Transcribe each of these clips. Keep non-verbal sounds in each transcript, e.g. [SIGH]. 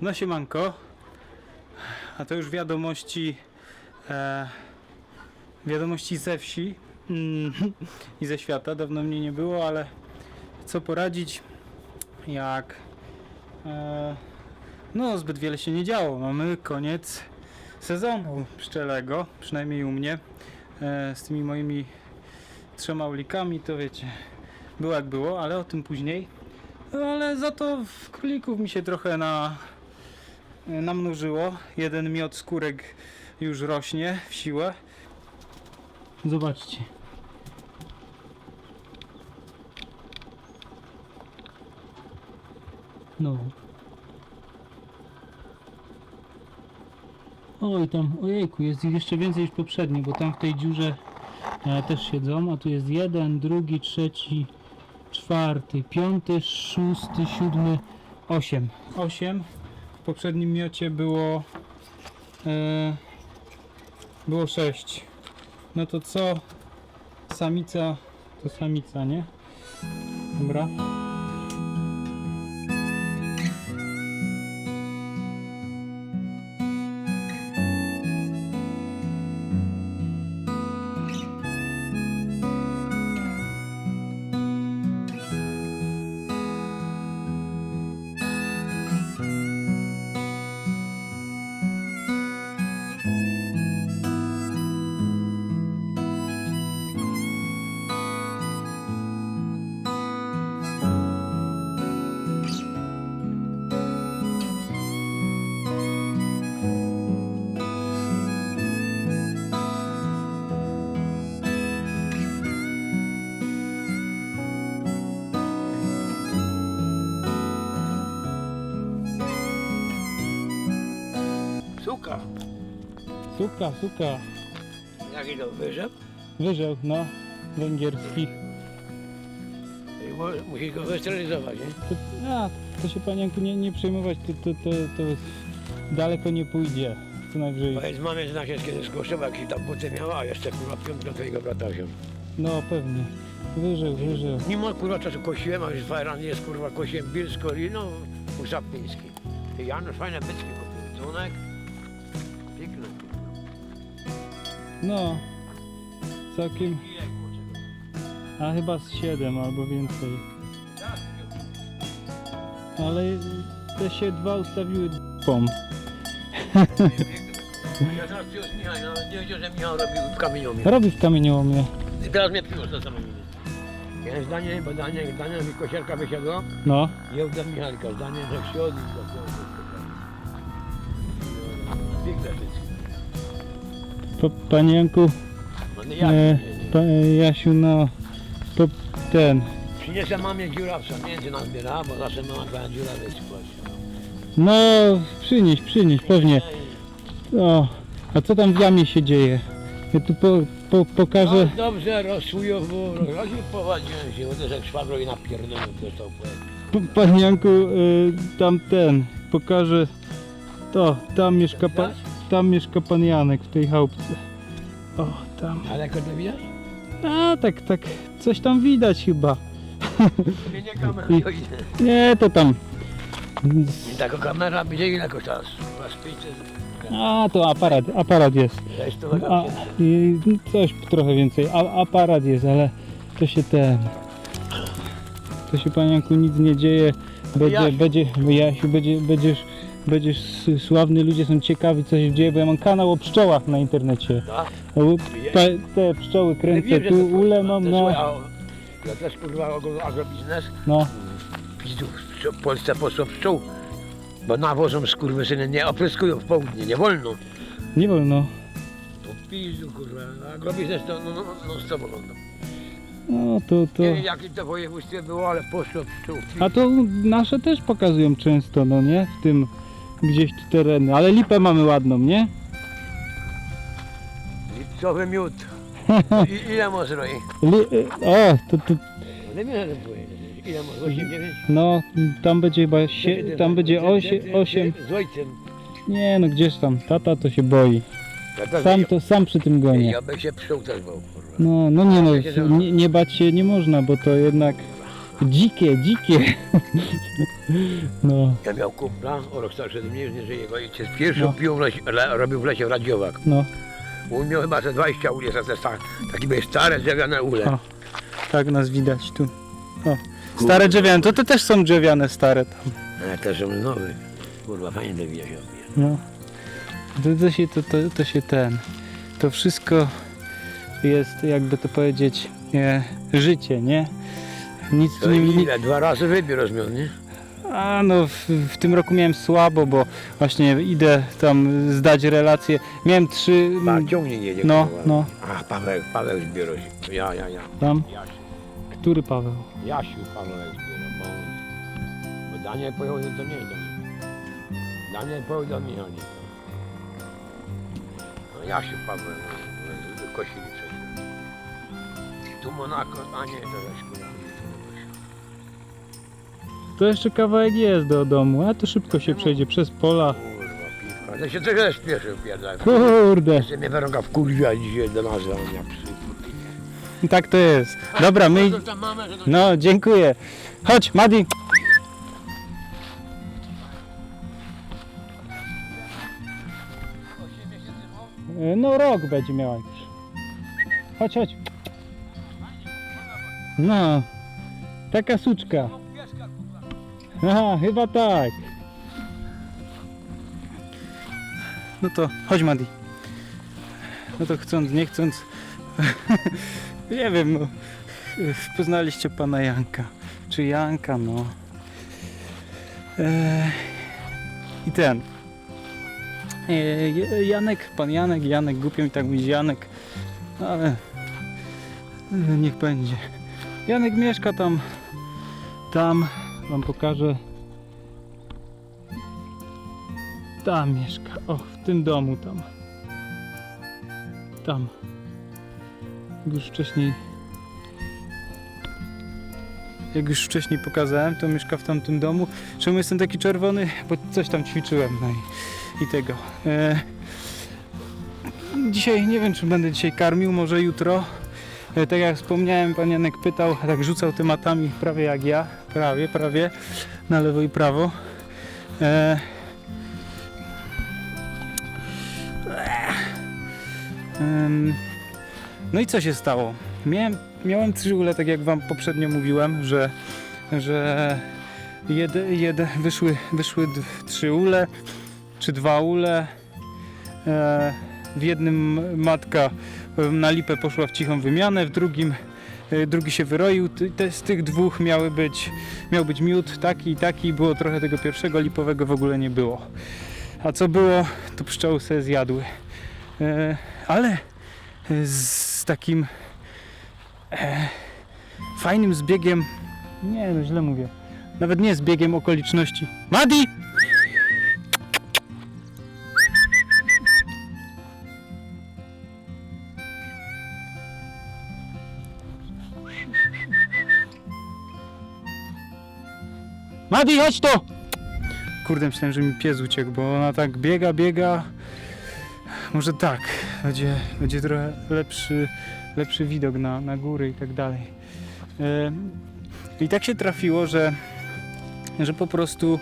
No siemanko. A to już wiadomości e, wiadomości ze wsi mm, [LAUGHS] i ze świata. Dawno mnie nie było, ale co poradzić jak e, no zbyt wiele się nie działo. Mamy koniec sezonu pszczelego, przynajmniej u mnie. E, z tymi moimi trzema ulikami to wiecie, było jak było, ale o tym później. No, ale za to w królików mi się trochę na, namnożyło. Jeden miod skórek już rośnie w siłę. Zobaczcie. No. Oj, tam, ojejku, jest ich jeszcze więcej niż poprzednio, bo tam w tej dziurze e, też siedzą, a tu jest jeden, drugi, trzeci, czwarty, piąty, szósty, siódmy, osiem. Osiem. Poprzednim miocie było e, było sześć. No to co? Samica to samica, nie? Dobra. Suka, suka. Jaki to wyżep? Wyżeł, no. Węgierski. I mu- Musi go wysterylizować, nie? To, a, to się panienku nie, nie przejmować, to, to, to, to daleko nie pójdzie. Co najwyżej. Powiedz mamie, zna się kiedy skosztował, jakiś tam buty miała, a jeszcze kurwa piątkę twojego brata wziął. No pewnie. Wyżeł, wyżeł. Mimo kurwa czasu kosiłem, a już dwa jest kurwa kosiłem Bilsko i no u Zapiński. I Janusz fajne byczki kupił. Dzwonek. No. Całkiem. A chyba z 7 albo więcej. Ale te się dwa ustawiły pom. Ja zaraz przyniósł Michał, no nie wiedział, że Michał robił w kamieniomie. Robi w kamieniołomie. I teraz mnie przyniósł na samym Jeden zdanie, bo zdanie, zdanie mi kosiarka wysiadła. No. Ja uda Michalka, zdanie, że do tego. Po, panie Janku, No nie ja, e, pa, e, Jasiu, no. To ten. Przyniosę mamie dziurawca, między nas zbiera, bo zawsze mama twoja dziura wysypać. No, przynieś, przynieś, pewnie. O, a co tam w jamie się dzieje? Ja tu po, po, pokażę. No dobrze, rozsłujowo, rozchodzi, powadziłem się, uderzę szwagro i napierdolę dostał po P- Panie Janku, y, tam ten, pokażę. To, tam mieszka, pa, tam mieszka pan Janek w tej chałupce. O, tam. Daleko to widać? A, tak, tak, coś tam widać chyba. Nie, nie kamera, I-. Nie, to tam. I taka kamera będzie ile z 500. A, to aparat, aparat jest. A, i coś trochę więcej. A, aparat jest, ale to się ten. To się panie Janku nic nie dzieje. Będzie, będzie, Jasiu, będzie, będziesz, będziesz sławny, ludzie są ciekawi co się dzieje, bo ja mam kanał o pszczołach na internecie. Tak? Te, te pszczoły kręcę, tu ule mam, no, Ja też kurwa ogólny agrobiznes. no, Pizdów w Polsce posło pszczół. Bo nawozą skurwysyny nie opryskują w południe, nie wolno. nie wolno. To pizdu kurwa, agrobiznes to no, no, no, no co wygląda. No to, to. Nie wiem jakie to województwie było, ale poszło pszczół. A to nasze też pokazują często, no nie? W tym gdzieś tu tereny, ale lipę mamy ładną, nie? Lipcowy miód. [LAUGHS] I, ile może roi? Li, o, to, to, Nie wiem. Ile może? 8, 9? no, tam będzie chyba, sie, tam będzie 8, 8, Z ojcem. nie no gdzieś tam, tata to się boi. Sam to, sam przy tym gonie. Ja bym się też bał, kurwa. No, no nie no, nie, nie bać się nie można, bo to jednak Dzikie, dzikie. No, Ja miał kumpla, o rok starszy ode mnie, że jego ojciec pierwszy No. pił w lesie, le, robił w lesie Radziowak. no. On miał chyba ze 20 uli, to jest tak, takie były stare drewniane ule. O. Tak nas widać tu. O. Stare drzewiane, to, to też są drzewiane stare tam. Ale też są nowe. Kurwa, fajnie to widać. No. To, to, się, to, to, to się ten. To wszystko jest, jakby to powiedzieć, e, życie, nie? Nic To nie, nie, ile? Dwa razy wybiór nie? A no w, w tym roku miałem słabo, bo właśnie idę tam zdać relacje. Miałem trzy. Pa, mm, ciągnie jedzie. No, kurwa. no. A, Paweł, Paweł zbiorą się. Ja, ja, ja. Tam? Jasiu. Który Paweł? Jasiu Paweł zbiorą, bo, bo Daniel pojechał do mnie. Do mnie. Daniel pojechał do nie to. No Jasiu Paweł, no, no, kosili coś. Tu Monako, a nie, to Jaśku. To jeszcze kawałek jest do domu, a to szybko się przejdzie przez pola. Ja się trochę śpieszę, pierdolę. Kurde, Jeszcze mnie wyrąga w kurwia dzisiaj do nas, a psy. tak to jest. Dobra, my. No... No, dziękuję. Chodź, Madi. E, No, rok będzie miała już. Chodź, chodź. No, taka suczka. Aha, chyba tak. No to chodź, Madi. No to chcąc, nie chcąc. [LAUGHS] nie wiem, no. Poznaliście pana Janka. Czy Janka, no. Eee, I ten. Eee, Janek, pan Janek, Janek, głupio mi tak mówić Janek, ale e, niech będzie. Janek mieszka tam, tam, wam pokażę. Tam mieszka, o, w tym domu tam. Tam. Już wcześniej jak już wcześniej pokazałem, to mieszka w tamtym domu. Czemu jestem taki czerwony? Bo coś tam ćwiczyłem, no i, i tego. E, dzisiaj nie wiem, czy będę dzisiaj karmił, może jutro. E, tak jak wspomniałem, pan Janek pytał, tak rzucał tematami prawie jak ja, prawie, prawie, na lewo i prawo. E, no i co się stało? Miałem miałem trzy ule, tak jak wam poprzednio mówiłem, że, że jed, jed, wyszły, wyszły trzy ule, czy dwa ule. E, w jednym matka na lipę poszła w cichą wymianę, w drugim drugi się wyroił. Te, z tych dwóch miały być, miał być miód taki i taki, było trochę tego pierwszego lipowego w ogóle nie było. A co było, to pszczoły sobie zjadły. E, ale e, z takim e, fajnym zbiegiem. Nie, no źle mówię. Nawet nie zbiegiem okoliczności. Madi! Madi, chodź tu! Kurde, myślałem, że mi pies uciekł, bo ona tak biega, biega. Może tak, będzie, będzie trochę lepszy, lepszy widok na, na góry i tak dalej. E, I tak się trafiło, że, że po prostu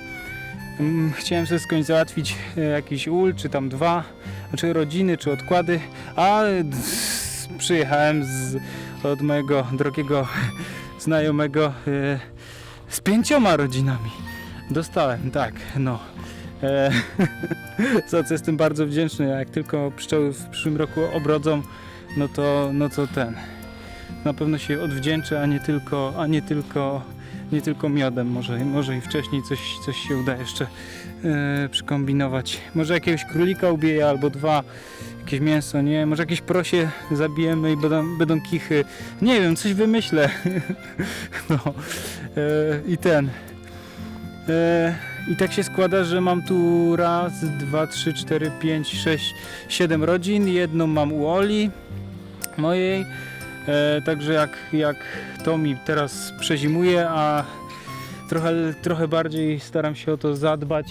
mm, chciałem sobie skądś załatwić e, jakiś ul, czy tam dwa, czy rodziny, czy odkłady, a przyjechałem z, od mojego drogiego [LAUGHS] znajomego e, z pięcioma rodzinami. Dostałem, tak, no. E, [LAUGHS] za co jestem bardzo wdzięczny. Jak tylko pszczoły w przyszłym roku obrodzą, no to, no to ten. Na pewno się odwdzięczę, a nie tylko, a nie tylko, nie tylko miodem. Może, może i wcześniej coś, coś się uda jeszcze e, przykombinować. Może jakiegoś królika ubiję albo dwa, jakieś mięso, nie? Może jakieś prosie zabijemy i będą, będą kichy. Nie wiem, coś wymyślę. [LAUGHS] no. E, I ten. E, I tak się składa, że mam tu raz, dwa, trzy, cztery, pięć, sześć, siedem rodzin. Jedną mam u Oli mojej. E, także jak, jak to mi teraz przezimuje, a trochę, trochę bardziej staram się o to zadbać,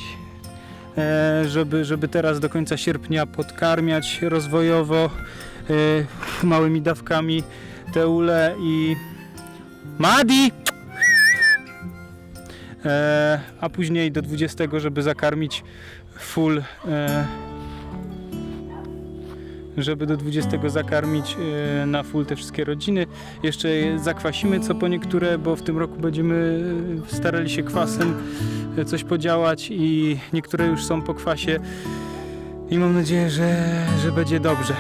e, żeby, żeby teraz do końca sierpnia podkarmiać rozwojowo e, małymi dawkami te ule i Madi! e, a później do 20, żeby zakarmić full, e, żeby do 20 zakarmić e, na full te wszystkie rodziny. Jeszcze je zakwasimy co po niektóre, bo w tym roku będziemy e, starali się kwasem e, coś podziałać i niektóre już są po kwasie i mam nadzieję, że, że będzie dobrze.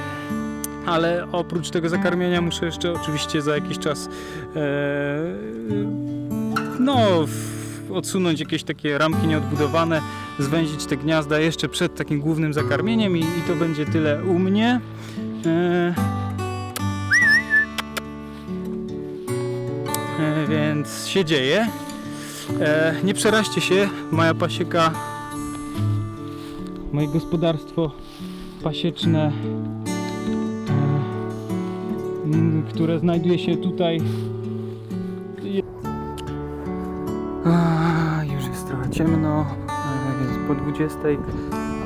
Ale oprócz tego zakarmienia muszę jeszcze oczywiście za jakiś czas no odsunąć jakieś takie ramki nieodbudowane, zwęzić te gniazda jeszcze przed takim głównym zakarmieniem i, i to będzie tyle u mnie. E, e, więc się dzieje. E, nie przeraźcie się, moja pasieka, moje gospodarstwo pasieczne, e, które znajduje się tutaj. Już jest trochę ciemno, jest po 20,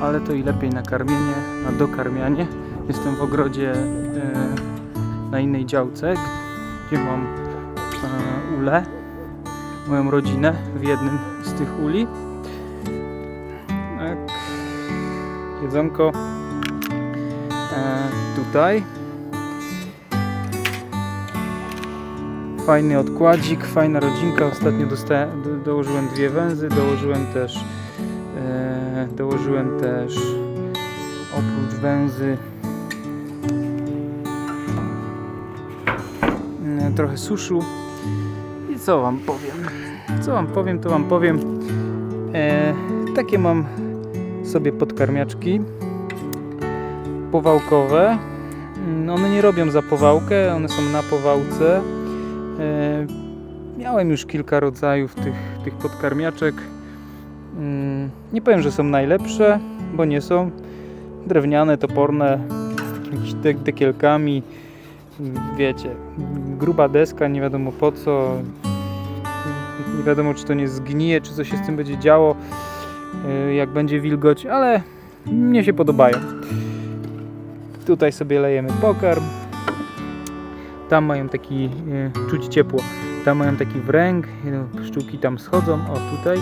ale to i lepiej na karmienie, na dokarmianie. Jestem w ogrodzie e, na innej działce, gdzie mam e, ulę, moją rodzinę w jednym z tych uli. Tak. Jedzonko e, tutaj. Fajny odkładzik, fajna rodzinka. Ostatnio dostałem, do, dołożyłem dwie węzy, dołożyłem też e, dołożyłem też oprócz węzy e, trochę suszu. I co wam powiem? Co wam powiem, to wam powiem. E, takie mam sobie podkarmiaczki powałkowe. One nie robią za powałkę, one są na powałce. E, miałem już kilka rodzajów tych, tych podkarmiaczek. Mm, Nie powiem, że są najlepsze, bo nie są. Drewniane, toporne, z jakimiś dek- dekielkami. Wiecie, gruba deska, nie wiadomo po co. Nie wiadomo, czy to nie zgnije, czy coś się z tym będzie działo, y, jak będzie wilgoć, ale mnie się podobają. Tutaj sobie lejemy pokarm. Tam mają taki, y, czuć ciepło, tam mają taki wręg, y, pszczółki tam schodzą, o tutaj.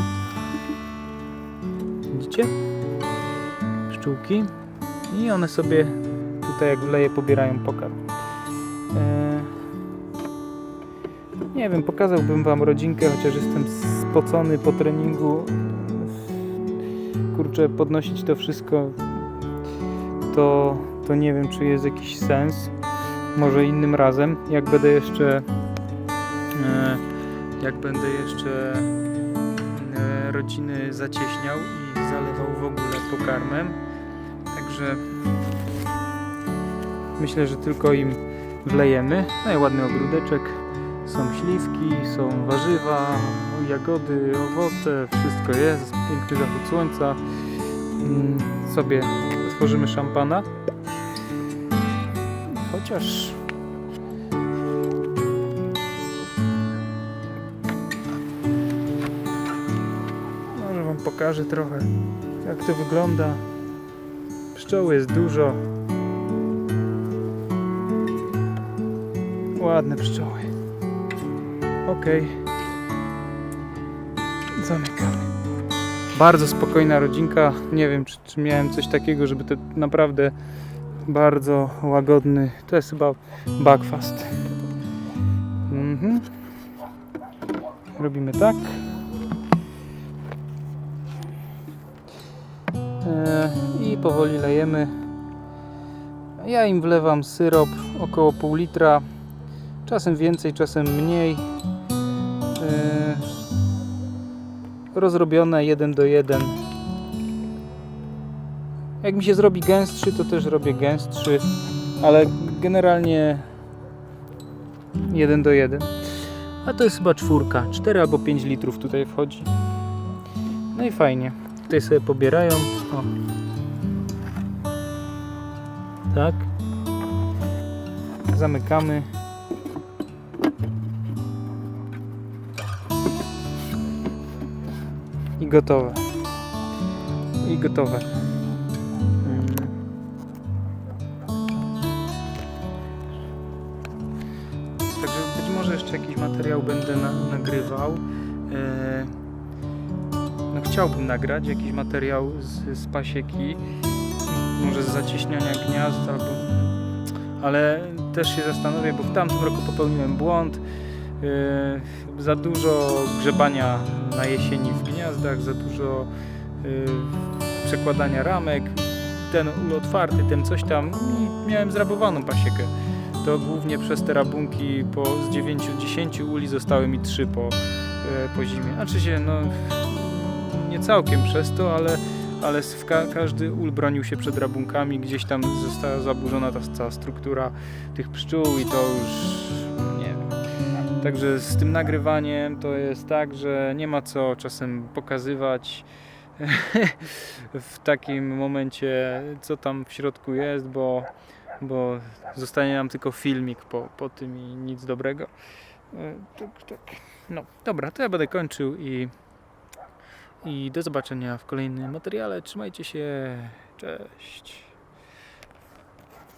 Widzicie? Pszczółki. I one sobie tutaj jak leje pobierają pokarm. E, nie wiem, pokazałbym wam rodzinkę, chociaż jestem spocony po treningu. Kurczę, podnosić to wszystko to, to nie wiem, czy jest jakiś sens. Może innym razem, jak będę jeszcze e, jak będę jeszcze e, rodziny zacieśniał i zalewał w ogóle pokarmem. Także myślę, że tylko im wlejemy. No i ładny ogródeczek. Są śliwki, są warzywa, jagody, owoce, wszystko jest. Piękny zachód słońca. Mm, Sobie otworzymy szampana. Chociaż może Wam pokażę trochę jak to wygląda. Pszczół jest dużo. Ładne pszczoły. Ok. Zamykamy. Bardzo spokojna rodzinka. Nie wiem, czy, czy miałem coś takiego, żeby to naprawdę bardzo łagodny. To jest chyba backfast. Mhm. Robimy tak. E, I powoli lejemy. Ja im wlewam syrop około pół litra. Czasem więcej, czasem mniej. E, rozrobione 1 do 1. Jak mi się zrobi gęstszy, to też robię gęstszy, ale generalnie 1 do 1. A to jest chyba czwórka, 4 albo 5 litrów tutaj wchodzi. No i fajnie. Tutaj sobie pobierają. O. Tak. Zamykamy. I gotowe. I gotowe. Materiał będę na, nagrywał. E, chciałbym nagrać jakiś materiał z, z pasieki, może z zacieśniania gniazd albo... Ale też się zastanowię, bo w tamtym roku popełniłem błąd. Yy, za dużo grzebania na jesieni w gniazdach, za dużo yy, przekładania ramek, ten otwarty, ten coś tam. I miałem zrabowaną pasiekę. To głównie przez te rabunki po, z 9-10 uli zostały mi 3 po, yy, po zimie. Znaczy się, no nie całkiem przez to, ale, ale ka każdy ul bronił się przed rabunkami, gdzieś tam została zaburzona ta cała struktura tych pszczół i to już nie wiem. Także z tym nagrywaniem to jest tak, że nie ma co czasem pokazywać [LAUGHS] w takim momencie, co tam w środku jest, bo, bo zostanie nam tylko filmik po, po tym i nic dobrego. E, Tak, tak. No, dobra, to ja będę kończył i, i do zobaczenia w kolejnym materiale. Trzymajcie się. Cześć.